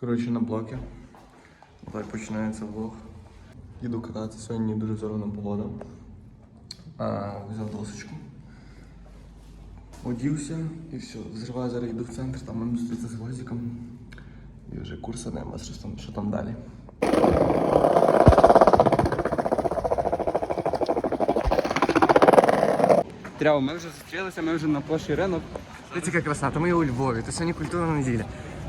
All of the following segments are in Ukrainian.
Коротше, на блоки. Так починається влог. Їду кататися, сьогодні дуже зоровна погода. А, взяв досочку. Одівся і все. Зриваю зараз йду в центр, там маю зустрітися з гвоздиком. І вже курси нема, що там, що там далі. Тряво, ми вже зустрілися, ми вже на площі ринок. Дивіться, яка краса, то ми у Львові, то сьогодні культурна неділя.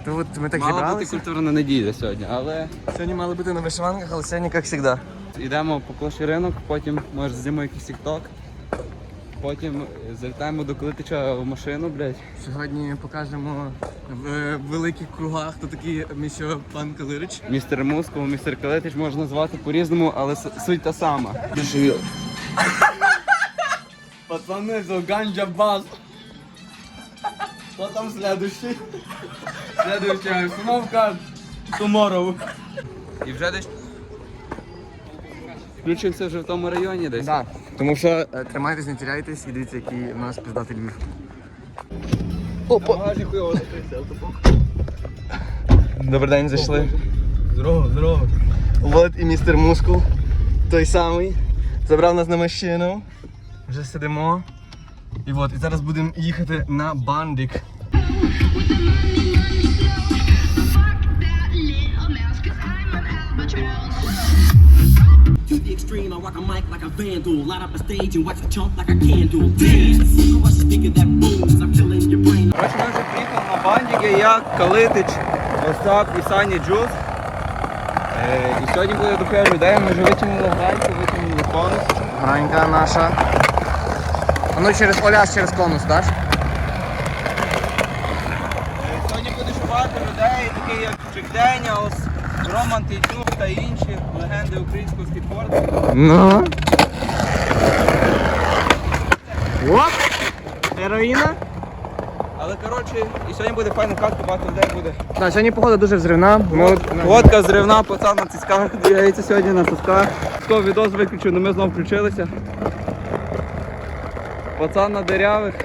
То от ми так Мала бути зібралися. культурна неділя сьогодні, але Сьогодні мали бути на вишиванках, але сьогодні, як завжди. йдемо по площі ринок, потім може знімемо якийсь тік-ток. Потім залітаємо до Калитича в машину, блядь. Сьогодні покажемо в великих кругах, хто такий місьо пан Калирич. Містер Мускул, містер Калитич можна назвати по-різному, але с- суть та сама. Пацани, за ганджа бас. Хто там следующий? Следующая установка tomorrow. І вже десь включився вже в тому районі десь. Да. Тому що е, тримайтесь, не теряйтесь і дивіться, який у нас піздатий Львів. Опа! Добрий день, зайшли. Здорово, здорово. От і містер Мускул, той самий. Забрав нас на машину. Вже сидимо. І от, і зараз будемо їхати на бандик. To the extreme, I rock a mic like a vandal. Light up a stage and watch the chump like a candle. Dance! Crush the speaker that booms. I'm killing your brain. Коротше, ми вже приїхали на бандіки, я, Калитич, Остап і Саня Джуз. Е, і сьогодні буде дохуя людей, ми вже витягнули граньку, витягнули конус. Гранька наша. А ну через Оляс, через конус, даш? Сьогодні буде багато людей, такі як Чик Деніалс, Роман Тітюк та інші легенди українського скейтборду. Ну. Оп! Героїна. Але коротше, і сьогодні буде файна катка, багато людей буде. Так, сьогодні погода дуже взривна. Ми Водка зривна, пацан на тисках двигається сьогодні на сосках. Хто відос виключив, але ми знову включилися. Пацан на дирявих.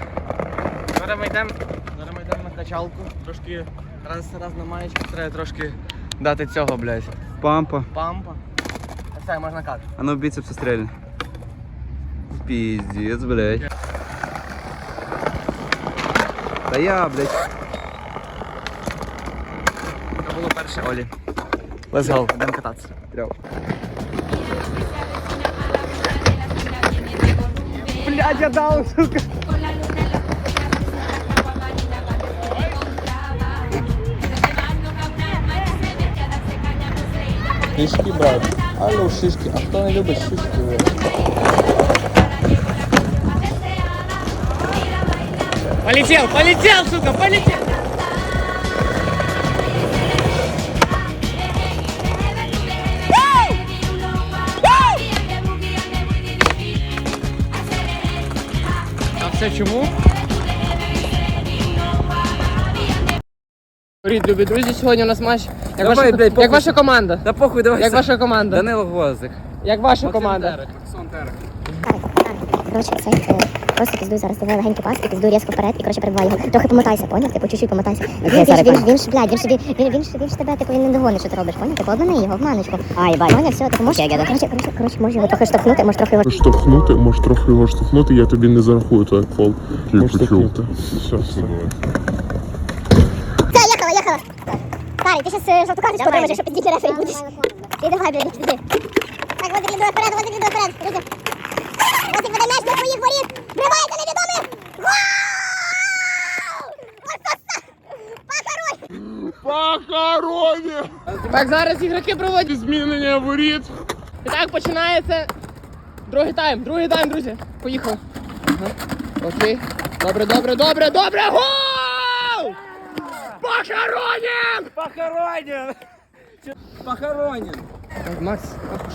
Зараз ми йдемо зараз ми йдемо на качалку. Трошки раз, раз на маєчку треба трошки дати цього, блядь. Пампа. Пампа. Все, можна кат. А ну біцепси стрельни. Піздець, блядь. Та я, блядь. Це було перше Олі. Let's go, йдемо кататися. Тряв. Я дав, сука. Шишки, брат. Алло, шишки. А хто не любить шишки, блядь? Полетел, полетел, сука, полетел. Все чому? Привіт, любі друзі, сьогодні у нас матч. Як, Давай, ваша, блядь, похуй. як ваша команда? Да похуй, давай. Як ваша команда? Данило Гвоздик. Як ваша команда? Коротше, Короче, е, просто піздуй зараз, давай легенький пас і піздуй різко вперед, і коротше перебувай його. Трохи помотайся, поняв? Типу чуть-чуть помотайся. Він, він, ж- він, він, ж, блядь, він ж тобі, він, він, ж- він ж тебе, типу, він не догонить, що ти робиш, поняв? Типу, обмани його, обманочку. Ай, бай. Поняв, все, типу, можеш, коротше, коротше, коротше, можеш його трохи штовхнути, можеш трохи його штовхнути, можеш трохи його штовхнути, я тобі не зарахую той фол. Можеш штовхнути. Все, все. Все, їхала, їхала. Старий, ти зараз жовту карточку отримаєш, якщо підійти рефері будеш. Ти давай, блядь, іди. Так, Возик йде вперед, Возик йде вперед. Веде м'яч до своїх воріт. Вривається невідомий. Гол! Похорой! Так, зараз ігроки проводять. Змінення воріт. І так починається другий тайм. Другий тайм, друзі. Поїхали. Ага. Окей. Добре, добре, добре, добре. Гол! Похоронен! Похоронен! Похоронен! Так, Макс,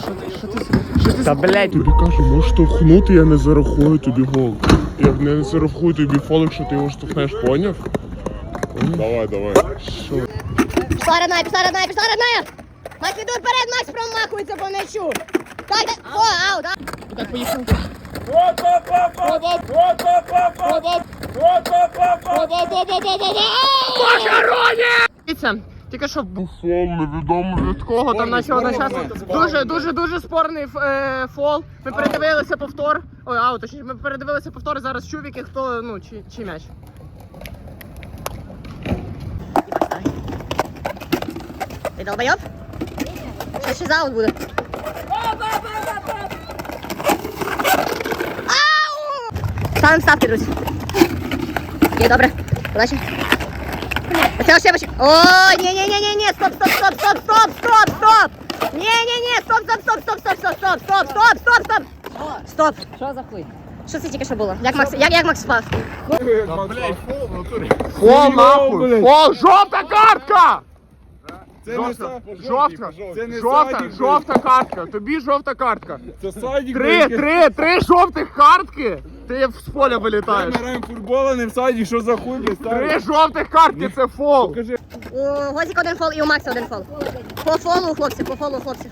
що ти, що ти, що Ти? Та, блядь. Тобі кажу, можеш штовхнути, я не зарахую тобі гол. Я не зарахую тобі фол, якщо ти його штовхнеш, поняв? Давай, давай. Пішла родная, пішла родная, пішла родная! Макс іду вперед, Макс промахується по м'ячу. Так, так, о, аут. І так, поїхали. Оп-оп! Тільки що б- Фол невідомо від кого. там Спорний одночасно. момент, спорний Дуже, дуже, дуже спорний е, фол. Ми передивилися повтор. Ой, аут, точніше, ми передивилися повтор. Зараз чувіки, хто, ну, чи, чи м'яч. Ти долбойоб? Ще ще заут буде. Ау! Ставимо ставки, друзі. Є, добре. Удачі. Ще, ще, ще. О, ні, ні, ні, ні, ні, стоп, стоп, стоп, стоп, стоп, стоп, стоп. Ні, ні, ні, стоп, стоп, стоп, стоп, стоп, стоп, стоп, стоп, стоп, стоп, стоп. Стоп. Що за хуй? Що це тільки що було? Як Макс, як, як Макс спав? Фол нахуй! Фол! Жовта картка! Це не са- Жовта! Це не Жовта, жовта картка! Тобі жовта картка! Це садик. Три, блядь. три, три жовтих картки! Ти з поля Ми вилітаєш! граємо в футбол, а не в садик, що за хуй, блядь? Три жовтих картки, це фол! Покажи. У Гозіка один фол і у Макса один фол. По фолу у хлопців, по фолу у хлопців.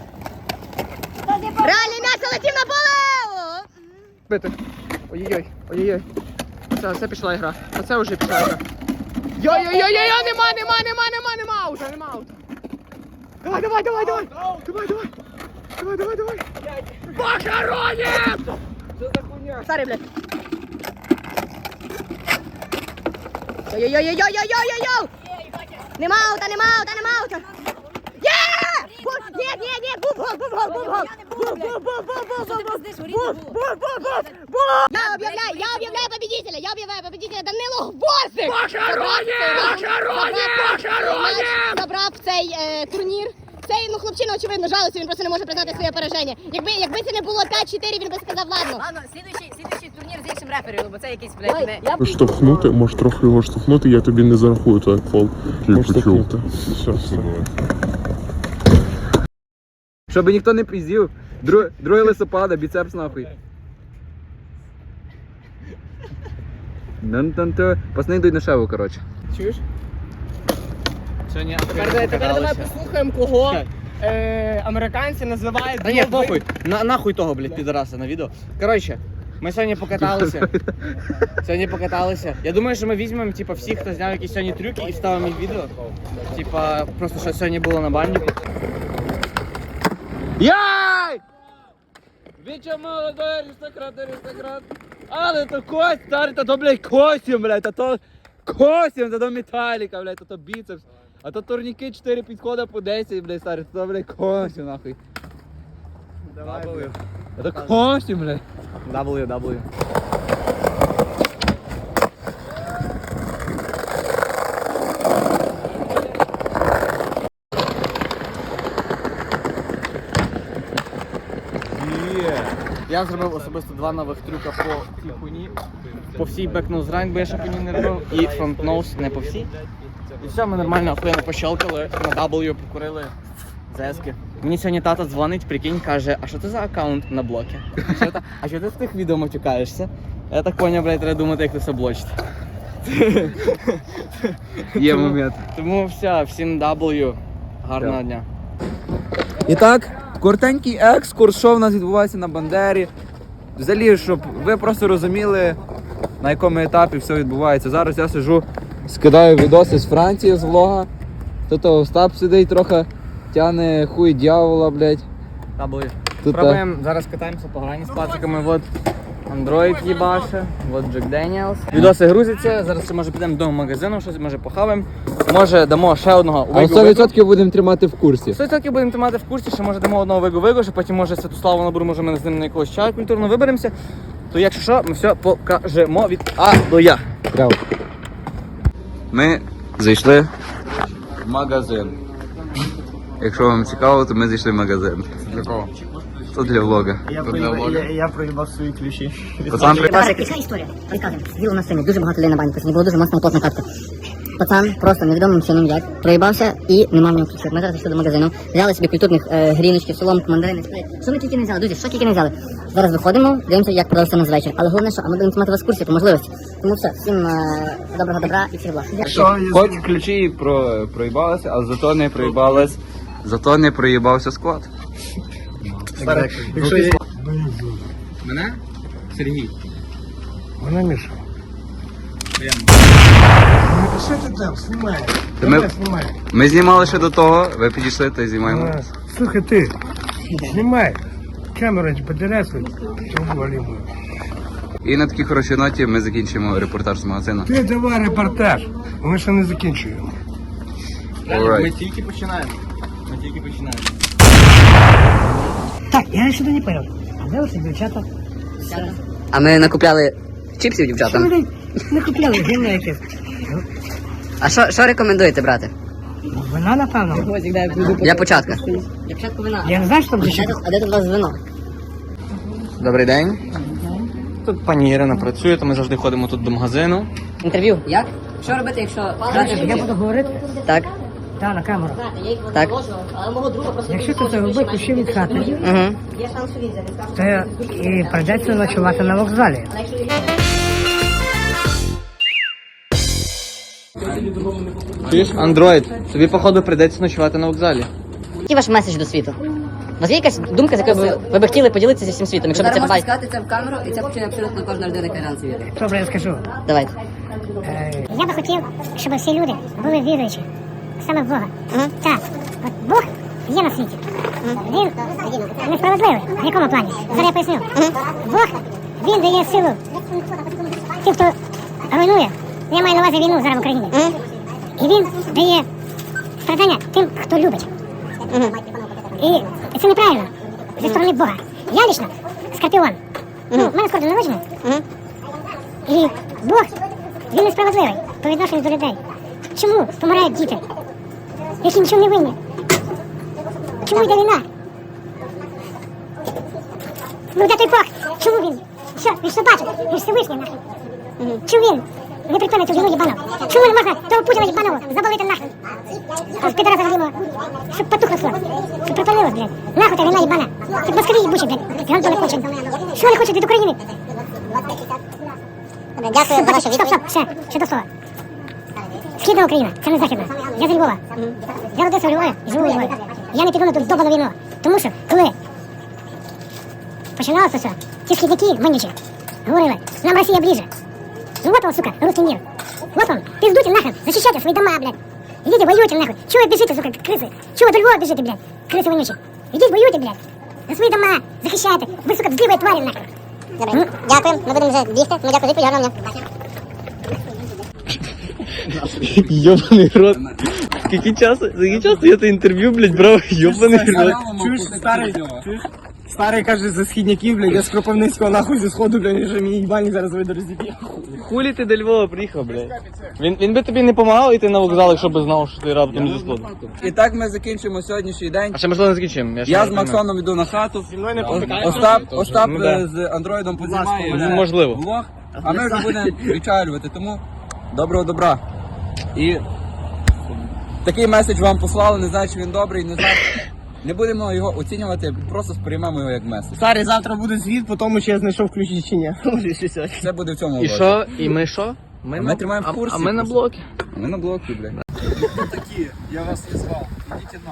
Реальний м'яч залетів на поле! О! Бити. Ой-ой-ой, ой-ой-ой. Оце, оце пішла ігра. Оце вже пішла ігра. Йой-йой-йой-йой, нема, нема, нема, нема, нема аута, нема аута. Давай, давай, давай, давай. Давай, давай. Давай, давай, давай. Макаронів! Старий, блядь. Йо-йо-йо-йо-йо-йо-йо! Нема аута, нема аута, нема аута! Є! Бу- Ні, ні, ні, був гол, був гол, був гол! Був, був, був, був, був, був, був, був, був, об'являю, я об'являю победителя, я об'являю победителя Данило Гвоздик! Забрав, забрав цей е, турнір. Цей, ну, хлопчина, очевидно, жалується, він просто не може признати своє пораження. Якби, якби це не було 5-4, він би сказав, ладно. Ладно, слідуючий, слідуючий турнір з іншим репером, бо це якийсь, блядь, не... Штовхнути, можеш трохи його штовхнути, я тобі не зарахую, то як фол. Можеш штовхнути. Все, все. Щоб ніхто не піздів. Дру... Друге листопада, біцепс нахуй. Пацани йдуть на шеву, коротше. Чуєш? Тепер, тепер давай послухаємо, кого е, американці називають Та ні, похуй. На, нахуй того, блядь, підараса на відео. Коротше, ми сьогодні покаталися. Сьогодні покаталися. Я думаю, що ми візьмемо, типа, всіх, хто зняв якісь сьогодні трюки і вставимо їх в відео. Типа, просто що сьогодні було на банді. Яй! Віча молодой аристократ, аристократ. Але то кость, старий, та то, блядь, костюм, блядь, та то костюм, та то металіка, блядь, та то біцепс. А то турніки 4 підходи по 10, блядь, старий, та то, блядь, костюм, нахуй. Давай, блядь. Та то блядь. W, W. Я зробив особисто два нових трюка по цій хуйні. По всій бекноуз райн, бо я ще по ній не робив, і фронтноуз не по всій. І все, ми нормально охуєнно пощелкали, на W покурили зески. Мені сьогодні тата дзвонить, прикинь, каже, а що це за аккаунт на блокі? А що, та- а що ти в тих відео матюкаєшся? Я так поняв, блядь, треба думати, як ти це блочити. Є момент. Тому все, всім W. Гарного дня. І так, коротенький екскурс, що в нас відбувається на Бандері. Взагалі, щоб ви просто розуміли, на якому етапі все відбувається. Зараз я сижу, скидаю відоси з Франції з влога. Тут Остап сидить трохи, тяне хуй дьявола, блядь. Та, Тут, Пробуємо, зараз катаємося по грані з пациками. Вот Android їбаше, вот Джек Деніелс. Відоси грузяться, зараз ще може підемо до магазину, щось може похаваємо. Може дамо ще одного А вигу вигу. 100% будемо тримати в курсі. 100% будемо тримати в курсі, що може дамо одного вигу вигу, що потім може Святославу наберу, може ми з ним на якогось чаю культурно виберемося. То якщо що, ми все покажемо від А до Я. Ми зайшли в магазин. Якщо вам цікаво, то ми зайшли в магазин. Для кого? То для влога. Я, я, проїбав свої ключі. Пацан, при- Яка історія? Розказуємо. Діло на сцені, дуже багато людей на бані, не було дуже моцна плотна катка. Пацан просто невідомим чином як проїбався і не мав нього ключів. Ми зараз йшли до магазину, взяли собі культурних е, гріночків, соломку, мандарини. Що ми тільки не взяли, друзі, що тільки не взяли. Зараз виходимо, дивимося, як продався нас вечір. Але головне, що а ми будемо мати вас в курсі по можливості. Тому все, всім е, доброго добра і всіх благ. Хоч ключі про, проїбалися, але зато не проїбалась. Зато не проїбався склад. Мене? Сергій. Мене Міша. Що ти там знімаєш? Та ми- Давай, знімай. Ми знімали ще до того, ви підійшли та й знімаємо. А, Слухай ти, знімай. Камера подересуй, трубу алюмію. І на такій хорошій ноті ми закінчимо репортаж з магазину. Ти давай репортаж, ми ще не закінчуємо. Alright. тільки починаємо. Ми тільки починаємо. Так, я что-то не понял. А де оці дівчата? А ми накупляли чіпсів дівчатам. Вони не купляли гімна якесь. А що, що рекомендуєте брати? Вина, напевно. Я початка. Я не знаю, що там дівчата. А де тут у вас вино? Добрий день. Тут пані Ірина працює, то ми завжди ходимо тут до магазину. Інтерв'ю. Як? Що робити, якщо брати Я буду говорити Так, та на камеру. так. Якщо ти це робив кущі від хати, Угу. то і прийдеться ночувати на вокзалі. Чуєш, Андроїд, тобі походу прийдеться ночувати на вокзалі. Який ваш меседж до світу? У вас є якась думка, з якою ви, ви б хотіли поділитися зі всім світом? Якщо б це побачили? сказати це в камеру, і це почує абсолютно кожна людина, яка світ. Добре, я скажу. Давайте. Е, Я би хотів, щоб всі люди були віруючі. Саме в Бога. Так. От Бог є на світі. Він несправедливий. В якому плані? Зараз я поясню. Бог, він дає силу тим, хто руйнує. Я маю на увазі війну зараз в Україні. І він дає страдання тим, хто любить. І це неправильно зі сторони Бога. Я лично скорпіон. Ну, в мене скоро день народження. І Бог, він несправедливий по відношенню до людей. Чому помирають діти, які нічого не винні? Чому йде війна? Ну де той Бог? Чому він? Що, він що бачить? Він Всевишній нахрен. Чому він не припинить цю війну їбану? Чому не можна того Путіна їбаного завалити нахрен? А підара завалимо, щоб потухло все. Щоб припалилось, блядь. Нахуй та війна їбана. Ці москалі їбучі, блядь. Гандони кончені. Що вони хочуть від України? Дякую за вашу Стоп, стоп, ще, ще до слова. Східна Україна, це не західна. Я зі Львова. Я родився у Львові, живу у Львові. Я не піду на ту довбану війну. Тому що, коли починалося все, ці східники, вонючі, говорили, нам Росія ближе. Ну вот он, сука, русский мир. Вот он, пиздуйте нахрен, защищайте свои дома, блядь. Идите, воюйте нахуй. Чего вы бежите, сука, крысы? Чего вы до Львова бежите, блядь? Крысы вонючие. Идите, воюйте, блядь. За свої дома, захищайте. Ви, сука, бздивої тварі нахрен. Добре, дякую. Ми будемо вже бігти. Ми дякую за гарного дня. Йобаний рот. Скільки часу? Скільки часу я те інтерв'ю, блядь, брав? Йобаний рот. Чуєш, старий, старий каже за східняків, блядь, я з Кропивницького нахуй зі сходу, блядь, вже мій їбальник зараз вийде розіб'є. Хулі ти до Львова приїхав, блядь? Він, він би тобі не допомагав йти на вокзал, якщо б знав, що ти раптом зі сходу. І так ми закінчимо сьогоднішній день. А ще можливо не закінчимо. ще Я не з знаю. Максоном йду на хату. Остап, Остап Ну, да. е, з андроїдом познімає можливо. влог, а ми вже будемо відчалювати. Тому доброго добра. І такий меседж вам послали, не знаю, чи він добрий, не знаю. Не будемо його оцінювати, просто сприймемо його як меседж. Старий, завтра буде звіт по тому, що я знайшов ключі чи ні. Це буде в цьому І влозі. що? І ми що? Ми, А на- ми тримаємо в а- курсі А ми на блокі. А Ми на блокі, блядь. Я вас не звав. Ідіть на.